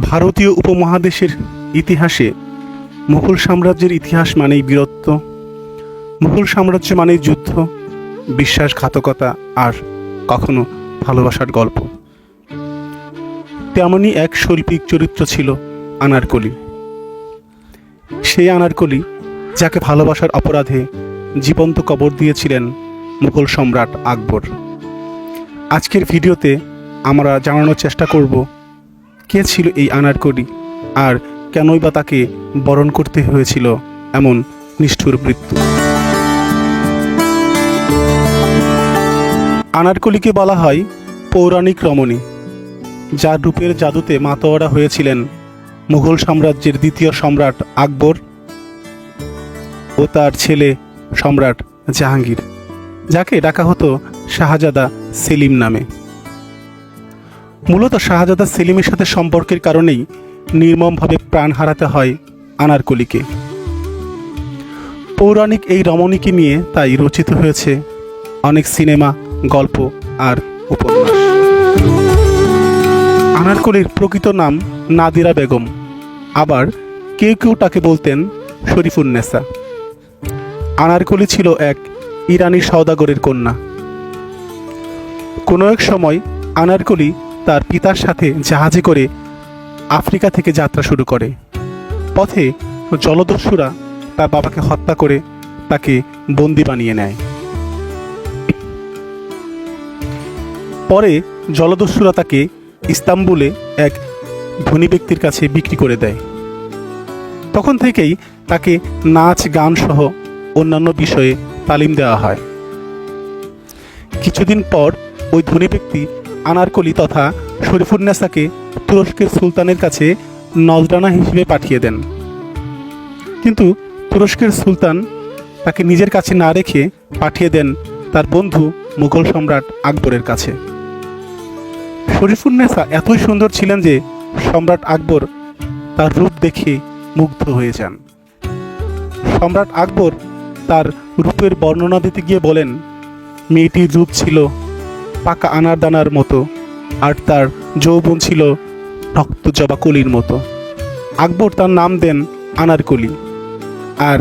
ভারতীয় উপমহাদেশের ইতিহাসে মুঘল সাম্রাজ্যের ইতিহাস মানেই বীরত্ব, মুঘল সাম্রাজ্য মানেই যুদ্ধ, বিশ্বাসঘাতকতা আর কখনো ভালোবাসার গল্প। তেমনই এক শৈল্পিক চরিত্র ছিল আনারকলি। সেই আনারকলি, যাকে ভালোবাসার অপরাধে জীবন্ত কবর দিয়েছিলেন মুঘল সম্রাট আকবর। আজকের ভিডিওতে আমরা জানানোর চেষ্টা করব কে ছিল এই আনারকলি আর কেনই বা তাকে বরণ করতে হয়েছিল এমন নিষ্ঠুর মৃত্যু? আনারকলিকে বলা হয় পৌরাণিক রমণী। যার রূপের জাদুতে মাতোয়ারা হয়েছিলেন মুঘল সাম্রাজ্যের দ্বিতীয় সম্রাট আকবর ও তার ছেলে সম্রাট জাহাঙ্গীর, যাকে ডাকা হতো শাহজাদা সেলিম নামে। মূলত শাহজাদা সেলিমের সাথে সম্পর্কের কারণেই নির্মমভাবে প্রাণ হারাতে হয় আনারকলিকে। পৌরাণিক এই রমণীকে নিয়ে তাই রচিত হয়েছে অনেক সিনেমা, গল্প আর উপন্যাস। আনারকলির প্রকৃত নাম নাদিরা বেগম। আবার কেউ কেউ তাকে বলতেন শরীফুন্নেসা আনারকলি ছিল এক ইরানি সওদাগরের কন্যা। কোনো এক সময় আনারকলি তার পিতার সাথে জাহাজে করে আফ্রিকা থেকে যাত্রা শুরু করে। পথে জলদস্যুরা তার বাবাকে হত্যা করে তাকে বন্দি বানিয়ে নেয়। পরে জলদস্যুরা তাকে ইস্তাম্বুলে এক ধনী ব্যক্তির কাছে বিক্রি করে দেয়। তখন থেকেই তাকে নাচ, গান সহ অন্যান্য বিষয়ে তালিম দেওয়া হয়। কিছুদিন পর ওই ধনী ব্যক্তি আনারকলি তথা শরীফুন্নেসাকে তুরস্কের সুলতানের কাছে নজরানা হিসেবে পাঠিয়ে দেন। কিন্তু তুরস্কের সুলতান তাকে নিজের কাছে না রেখে পাঠিয়ে দেন তার বন্ধু মুঘল সম্রাট আকবরের কাছে। শরীফুন্নেসা এতই সুন্দর ছিলেন যে সম্রাট আকবর তার রূপ দেখে মুগ্ধ হয়ে যান। সম্রাট আকবর তার রূপের বর্ণনা দিতে গিয়ে বলেন, মেয়েটির রূপ ছিল পাকা আনার দানার মতো, আর তার যৌবন ছিল রক্ত জবা কলির মতো। আকবর তার নাম দেন আনারকলি। আর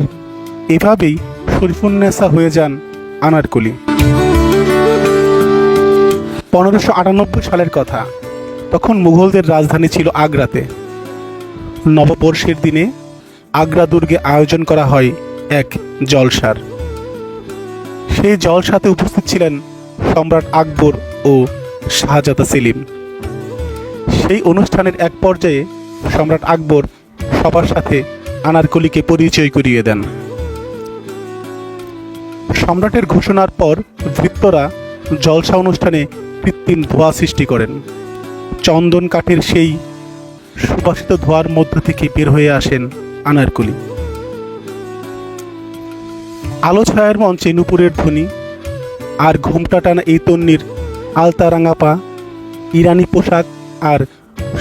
এভাবেই শরীফুন্নেসা হয়ে যান আনারকলি। পনেরোশো আটানব্বই সালের কথা। তখন মুঘলদের রাজধানী ছিল আগ্রাতে। নববর্ষের দিনে আগ্রা দুর্গে আয়োজন করা হয় এক জলসার। সেই জলসাতে উপস্থিত ছিলেন সম্রাট আকবর ও শাহজাদা সেলিম। সেই অনুষ্ঠানের এক পর্যায়ে সম্রাট আকবর সবার সাথে আনারকলিকে পরিচয় করিয়ে দেন। সম্রাটের ঘোষণার পর ভৃত্যরা জলসা অনুষ্ঠানে কৃত্রিম ধোঁয়া সৃষ্টি করেন। চন্দন কাঠের সেই সুবাসিত ধোঁয়ার মধ্য থেকে বের হয়ে আসেন আনারকলি। আলো ছায়ার মঞ্চে নুপুরের ধ্বনি আর ঘুমটা টানা এই তন্নির আলতা রাঙা পা, ইরানি পোশাক আর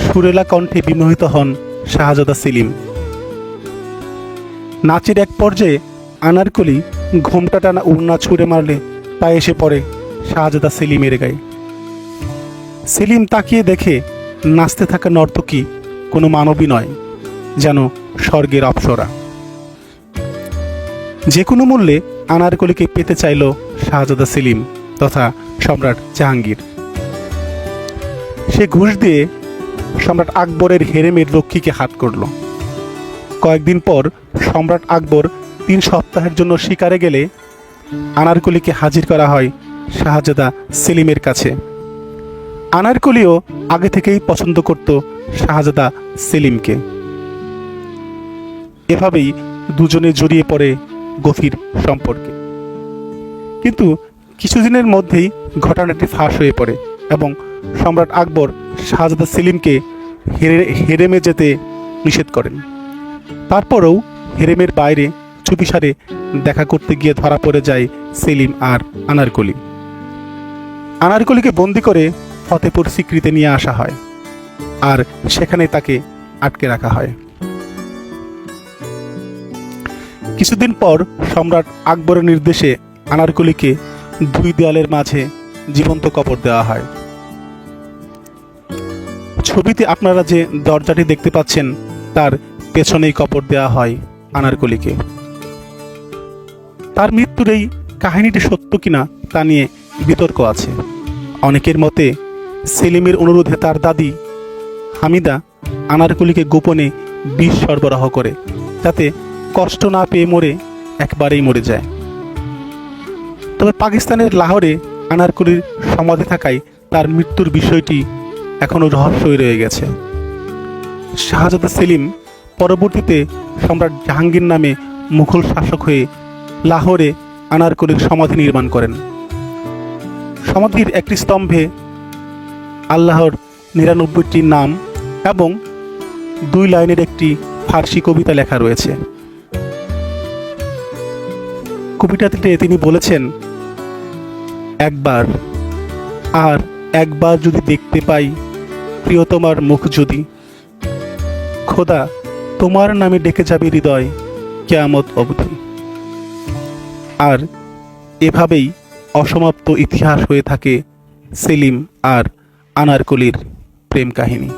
সুরেলা কণ্ঠে বিমোহিত হন শাহজাদা সেলিম। নাচের এক পর্যায়ে আনারকলি ঘুমটা টানা উড়না ছুঁড়ে মারলে তা এসে পড়ে শাহজাদা সেলিমের গায়ে। সেলিম তাকিয়ে দেখে নাচতে থাকা নর্তকী কোনো মানবী নয়, যেন স্বর্গের অপ্সরা। যে কোনো মূল্যে আনারকলিকে পেতে চাইল শাহজাদা সেলিম তথা সম্রাট জাহাঙ্গীর। সে ঘুষ দিয়ে সম্রাট আকবরের হেরেমের লক্ষ্মীকে হাত করল। কয়েকদিন পর সম্রাট আকবর তিন সপ্তাহের জন্য শিকারে গেলে আনারকলিকে হাজির করা হয় শাহজাদা সেলিমের কাছে। আনারকলিও আগে থেকেই পছন্দ করত শাহজাদা সেলিমকে। এভাবেই দুজনে জড়িয়ে পড়ে গভীর সম্পর্কে। কিন্তু কিছুদিনের মধ্যেই ঘটনাটি ফাঁস হয়ে পড়ে এবং সম্রাট আকবর শাহজাদা সেলিমকে হেরে, হেরেমে যেতে নিষেধ করেন। তারপরেও হেরেমের বাইরে চুপিসারে দেখা করতে গিয়ে ধরা পড়ে যায় সেলিম আর আনারকলি। আনারকলিকে বন্দি করে ফতেপুর স্বীকৃতি নিয়ে আসা হয় আর সেখানে তাকে আটকে রাখা হয়। কিছুদিন পর সম্রাট আকবরের নির্দেশে আনারকলিকে দুই দেয়ালের মাঝে জীবন্ত কবর দেওয়া হয়। ছবিতে আপনারা যে দরজাটি দেখতে পাচ্ছেন, তার পেছনেই কবর দেওয়া হয় আনারকলিকে তার মৃত্যুর এই কাহিনীটি সত্য কিনা, তা নিয়ে বিতর্ক আছে। অনেকের মতে, সেলিমের অনুরোধে তার দাদি হামিদা আনারকলিকে গোপনে বিষ সরবরাহ করে, যাতে কষ্ট না পেয়ে মরে, একবারেই মরে যায়। তবে পাকিস্তানের লাহোরে আনারকলির সমাধি থাকায় তার মৃত্যুর বিষয়টি এখনও রহস্যই রয়ে গেছে। শাহজাদা সেলিম পরবর্তীতে সম্রাট জাহাঙ্গীর নামে মুঘল শাসক হয়ে লাহোরে আনারকলির সমাধি নির্মাণ করেন। সমাধির একটি স্তম্ভে আল্লাহর নিরানব্বইটি নাম এবং দুই লাইনের একটি ফার্সি কবিতা লেখা রয়েছে। কবিতাটিতে তিনি বলেছেন একবার, আর একবার যদি দেখতে পাই, প্রিয়তমার মুখ যদি। খোদা, তোমার নামে ডেকে যাবে হৃদয়, কেয়ামত অবধি। আর এভাবেই অসমাপ্ত ইতিহাস হয়ে থাকে সেলিম আর আনারকলির প্রেম কাহিনী।